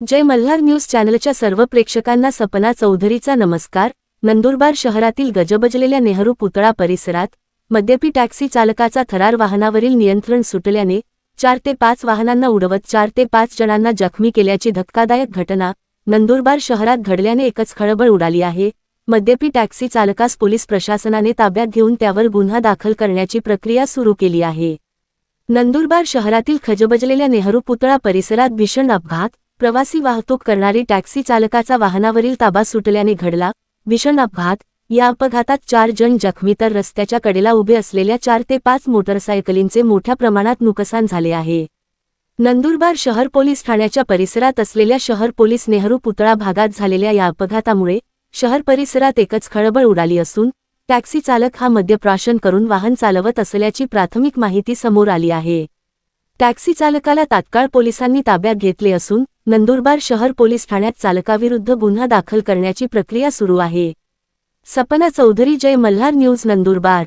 जय Malhar news चॅनलच्या सर्व प्रेक्षकांना सपना चौधरीचा नमस्कार. नंदुरबार शहरातील गजबजलेल्या नेहरू पुतळा परिसरात मद्यपी टॅक्सी चालकाचा थरार वाहनावरील नियंत्रण सुटल्याने चार ते पाच वाहनांना उडवत चार ते पाच जणांना जखमी केल्याची धक्कादायक घटना नंदुरबार शहरात घडल्याने एकच खळबळ उडाली आहे. मद्यपी टॅक्सी चालकास पोलीस प्रशासनाने ताब्यात घेऊन त्यावर गुन्हा दाखल करण्याची प्रक्रिया सुरू केली आहे. नंदुरबार शहरातील खजबजलेल्या नेहरू पुतळा परिसरात भीषण अपघात प्रवासी वाहतूक करणारी टॅक्सी चालकाचा वाहनावरील ताबा सुटल्याने घडला. भीषण अपघात. या अपघातात चार जण जखमी तर रस्त्याच्या कडेला उभे असलेल्या चार ते पाच मोटरसायकलींचे मोठ्या प्रमाणात नुकसान झाले आहे. नंदुरबार शहर पोलीस ठाण्याच्या परिसरात असलेल्या शहर पोलीस नेहरू पुतळा भागात झालेल्या या अपघातामुळे शहर परिसरात एकच खळबळ उडाली असून टॅक्सी चालक हा मद्यप्राशन करून वाहन चालवत असल्याची प्राथमिक माहिती समोर आली आहे. टॅक्सी चालकाला तात्काळ पोलिसांनी ताब्यात घेतले असून नंदुरबार शहर पोलीस ठाण्यात चालकाविरुद्ध गुन्हा दाखल करण्याची प्रक्रिया सुरू आहे. सपना चौधरी जय मल्हार न्यूज नंदुरबार.